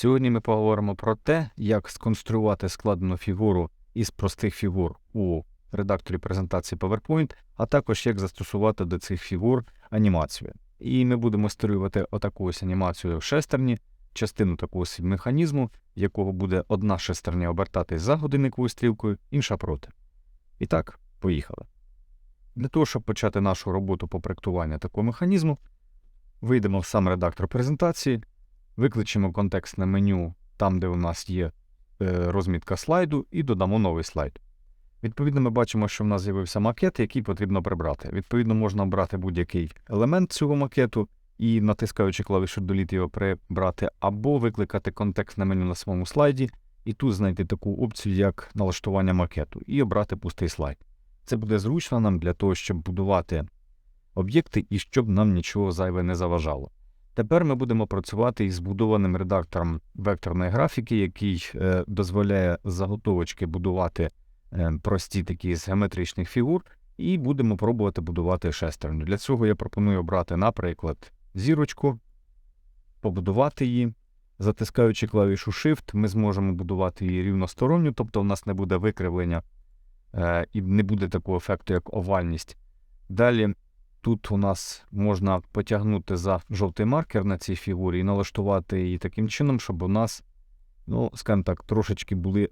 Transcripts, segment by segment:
Сьогодні ми поговоримо про те, як сконструювати складену фігуру із простих фігур у редакторі презентації PowerPoint, а також як застосувати до цих фігур анімацію. І ми будемо створювати отаку ось анімацію в шестерні, частину такого механізму, якого буде одна шестерня обертатись за годинниковою стрілкою, інша проти. І так, поїхали. Для того, щоб почати нашу роботу по проектуванню такого механізму, вийдемо в сам редактор презентації, викличемо контекстне меню там, де у нас є е, розмітка слайду, і додамо новий слайд. Відповідно, ми бачимо, що в нас з'явився макет, який потрібно прибрати. Відповідно, можна обрати будь-який елемент цього макету і, натискаючи клавішу Delete його прибрати, або викликати контекстне меню на своєму слайді, і тут знайти таку опцію, як налаштування макету, і обрати пустий слайд. Це буде зручно нам для того, щоб будувати об'єкти і щоб нам нічого зайве не заважало. Тепер ми будемо працювати із збудованим редактором векторної графіки, який е, дозволяє заготовочки будувати е, прості такі з геометричних фігур, і будемо пробувати будувати шестерню. Для цього я пропоную обрати, наприклад, зірочку, побудувати її. Затискаючи клавішу Shift, ми зможемо будувати її рівносторонню, тобто у нас не буде викривлення е, і не буде такого ефекту, як овальність. Далі тут у нас можна потягнути за жовтий маркер на цій фігурі і налаштувати її таким чином, щоб у нас, ну, скажімо так, трошечки були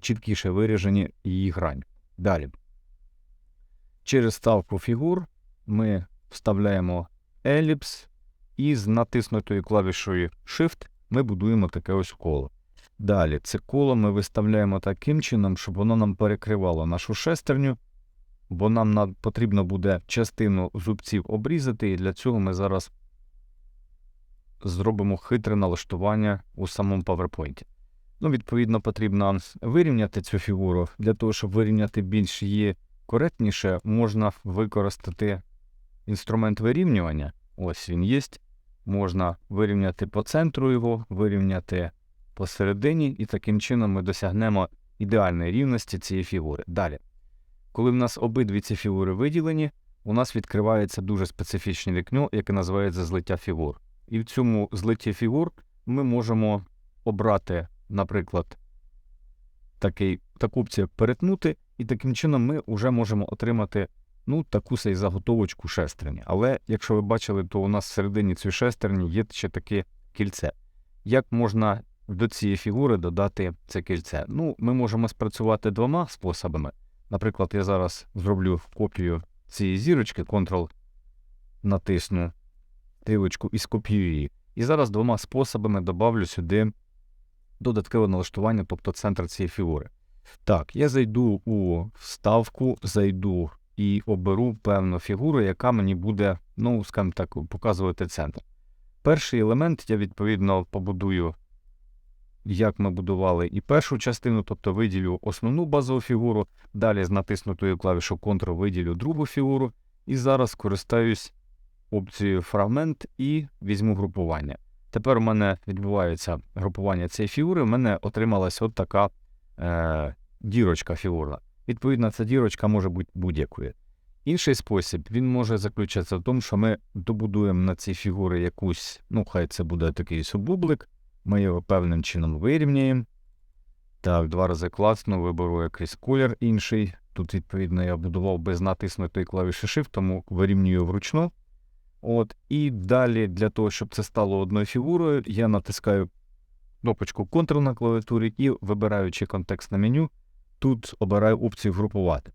чіткіше виражені її грань. Далі. Через ставку фігур ми вставляємо еліпс, і з натиснутою клавішою Shift ми будуємо таке ось коло. Далі це коло ми виставляємо таким чином, щоб воно нам перекривало нашу шестерню, бо нам потрібно буде частину зубців обрізати, і для цього ми зараз зробимо хитре налаштування у самому PowerPoint. Ну, відповідно, потрібно вирівняти цю фігуру. Для того, щоб вирівняти більш її коректніше, можна використати інструмент вирівнювання. Ось він є. Можна вирівняти по центру його, вирівняти посередині, і таким чином ми досягнемо ідеальної рівності цієї фігури. Далі, коли в нас обидві ці фігури виділені, у нас відкривається дуже специфічне вікно, яке називається злиття фігур. І в цьому злитті фігур ми можемо обрати, наприклад, такий, таку опцію перетнути, і таким чином ми вже можемо отримати ну, таку сей заготовочку шестерні. Але якщо ви бачили, то у нас всередині цієї шестерні є ще таке кільце. Як можна до цієї фігури додати це кільце? Ну, ми можемо спрацювати двома способами. Наприклад, я зараз зроблю копію цієї зірочки, Ctrl натисну стрілочку і скопіюю її. І зараз двома способами добавлю сюди додаткове налаштування, тобто центр цієї фігури. Так, я зайду у вставку, зайду і оберу певну фігуру, яка мені буде, ну, скажімо так, показувати центр. Перший елемент я відповідно побудую, як ми будували і першу частину, тобто виділю основну базову фігуру, далі з натиснутою клавішою Ctrl виділю другу фігуру, і зараз користаюсь опцією фрагмент і візьму групування. Тепер у мене відбувається групування цієї фігури, у мене отрималась от така е, дірочка фігурна. Відповідно, ця дірочка може бути будь-якою. Інший спосіб він може заключатися в тому, що ми добудуємо на ці фігури якусь, ну, хай це буде такий суббублик, ми його певним чином вирівняємо. Так, два рази класно, виберу якийсь колір інший. Тут, відповідно, я будував без натиснутої клавіші Shift, тому вирівнюю вручну. От, І далі, для того, щоб це стало одною фігурою, я натискаю кнопочку Ctrl на клавіатурі і, вибираючи контекстне меню, тут обираю опцію групувати.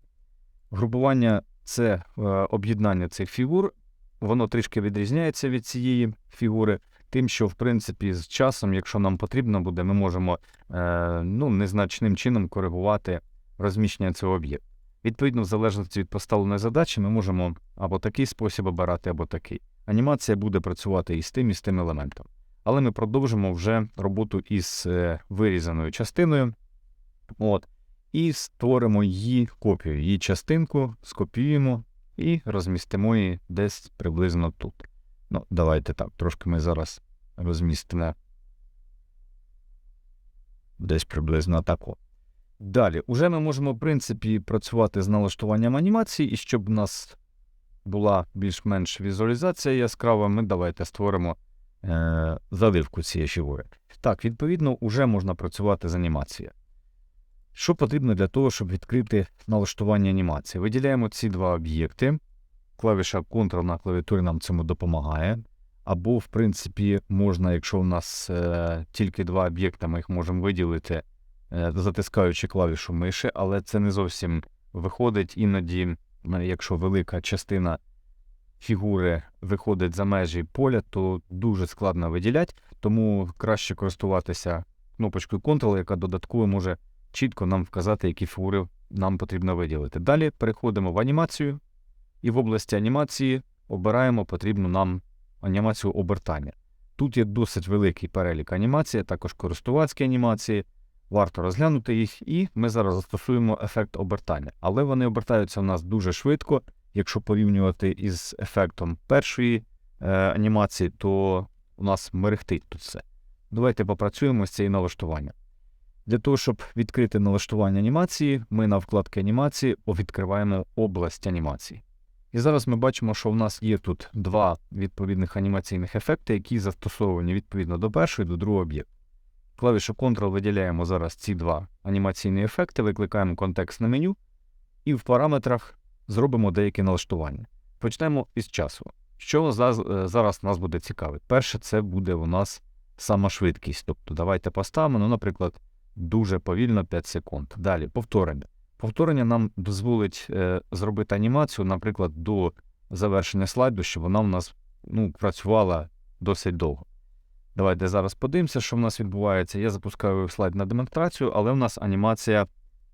Групування це е, об'єднання цих фігур, воно трішки відрізняється від цієї фігури, тим, що, в принципі, з часом, якщо нам потрібно буде, ми можемо е, ну, незначним чином коригувати розміщення цього об'єкту. Відповідно, в залежності від поставленої задачі, ми можемо або такий спосіб обирати, або такий. Анімація буде працювати і з тим, і з тим елементом. Але ми продовжимо вже роботу із е, вирізаною частиною. От, і створимо її копію, її частинку, скопіюємо і розмістимо її десь приблизно тут. Ну, давайте так, трошки ми зараз розмістимо десь приблизно тако. Далі, уже ми можемо, в принципі, працювати з налаштуванням анімації, і щоб у нас була більш-менш візуалізація яскрава, ми давайте створимо е, заливку цієї фігури. Так, відповідно, вже можна працювати з анімацією. Що потрібно для того, щоб відкрити налаштування анімації? Виділяємо ці два об'єкти. Клавіша Ctrl на клавіатурі нам цьому допомагає. Або, в принципі, можна, якщо у нас е, тільки два об'єкти, ми їх можемо виділити, е, затискаючи клавішу миші, але це не зовсім виходить. Іноді, якщо велика частина фігури виходить за межі поля, то дуже складно виділяти, тому краще користуватися кнопочкою Ctrl, яка додатково може чітко нам вказати, які фігури нам потрібно виділити. Далі переходимо в анімацію, і в області анімації обираємо потрібну нам анімацію обертання. Тут є досить великий перелік анімацій, також користувацькі анімації. Варто розглянути їх, і ми зараз застосуємо ефект обертання. Але вони обертаються у нас дуже швидко. Якщо порівнювати із ефектом першої е, анімації, то у нас мерехтить тут все. Давайте попрацюємо з цією налаштуванням. Для того, щоб відкрити налаштування анімації, ми на вкладці анімації відкриваємо область анімації. І зараз ми бачимо, що в нас є тут два відповідних анімаційних ефекти, які застосовані відповідно до першого і до другого об'єкту. Клавішу Ctrl виділяємо зараз ці два анімаційні ефекти, викликаємо контекстне меню, і в параметрах зробимо деякі налаштування. Почнемо із часу. Що зараз нас буде цікавить? Перше, це буде у нас сама швидкість. Тобто давайте поставимо, ну, наприклад, дуже повільно 5 секунд. Далі повторення. Повторення нам дозволить е, зробити анімацію, наприклад, до завершення слайду, щоб вона в нас ну, працювала досить довго. Давайте зараз подивимося, що в нас відбувається. Я запускаю слайд на демонстрацію, але в нас анімація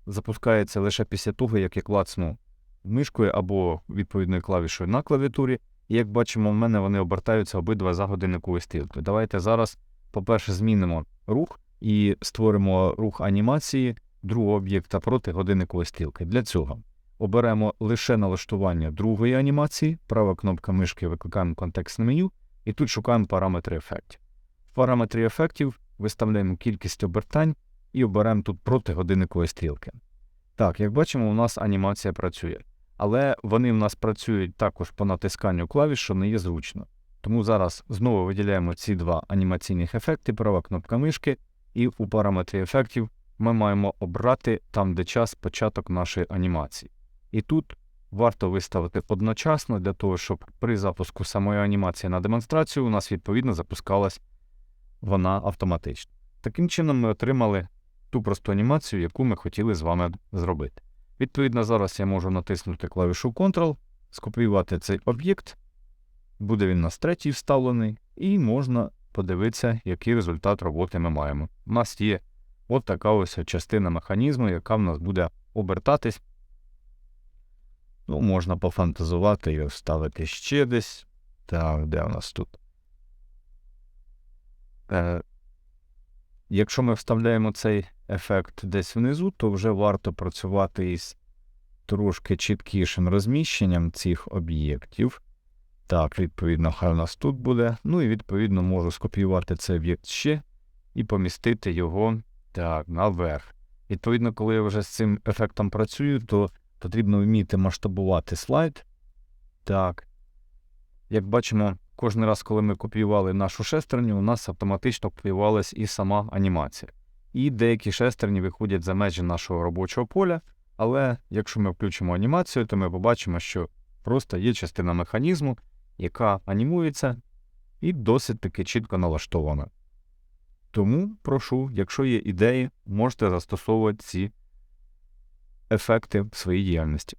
запускається лише після того, як я клацну мишкою або відповідною клавішою на клавіатурі. І як бачимо, в мене вони обертаються обидва за годинниковою стрілкою. Давайте зараз, по-перше, змінимо рух і створимо рух анімації другого об'єкта проти годинникової стрілки. Для цього оберемо лише налаштування другої анімації, права кнопка мишки викликаємо контекстне меню, і тут шукаємо параметри ефектів. В параметрі ефектів виставляємо кількість обертань і оберемо тут проти годинникової стрілки. Так, як бачимо, у нас анімація працює. Але вони в нас працюють також по натисканню клавіш, що не є зручно. Тому зараз знову виділяємо ці два анімаційних ефекти, права кнопка мишки, і у параметрі ефектів ми маємо обрати там, де час початок нашої анімації. І тут варто виставити одночасно для того, щоб при запуску самої анімації на демонстрацію у нас відповідно запускалась вона автоматично. Таким чином, ми отримали ту просту анімацію, яку ми хотіли з вами зробити. Відповідно, зараз я можу натиснути клавішу Ctrl, скопіювати цей об'єкт, буде він у нас третій вставлений, і можна подивитися, який результат роботи ми маємо. У нас є от така ось частина механізму, яка в нас буде обертатись. Ну, Можна пофантазувати і вставити ще десь. Так, де у нас тут? Е, Якщо ми вставляємо цей ефект десь внизу, то вже варто працювати із трошки чіткішим розміщенням цих об'єктів. Так, відповідно, хай у нас тут буде. Ну і відповідно можу скопіювати цей об'єкт ще і помістити його так, наверх. Відповідно, коли я вже з цим ефектом працюю, то потрібно вміти масштабувати слайд. Так. Як бачимо, кожен раз, коли ми копіювали нашу шестерню, у нас автоматично копіювалась і сама анімація. І деякі шестерні виходять за межі нашого робочого поля, але якщо ми включимо анімацію, то ми побачимо, що просто є частина механізму, яка анімується і досить таки чітко налаштована. Тому прошу, якщо є ідеї, можете застосовувати ці ефекти в своїй діяльності.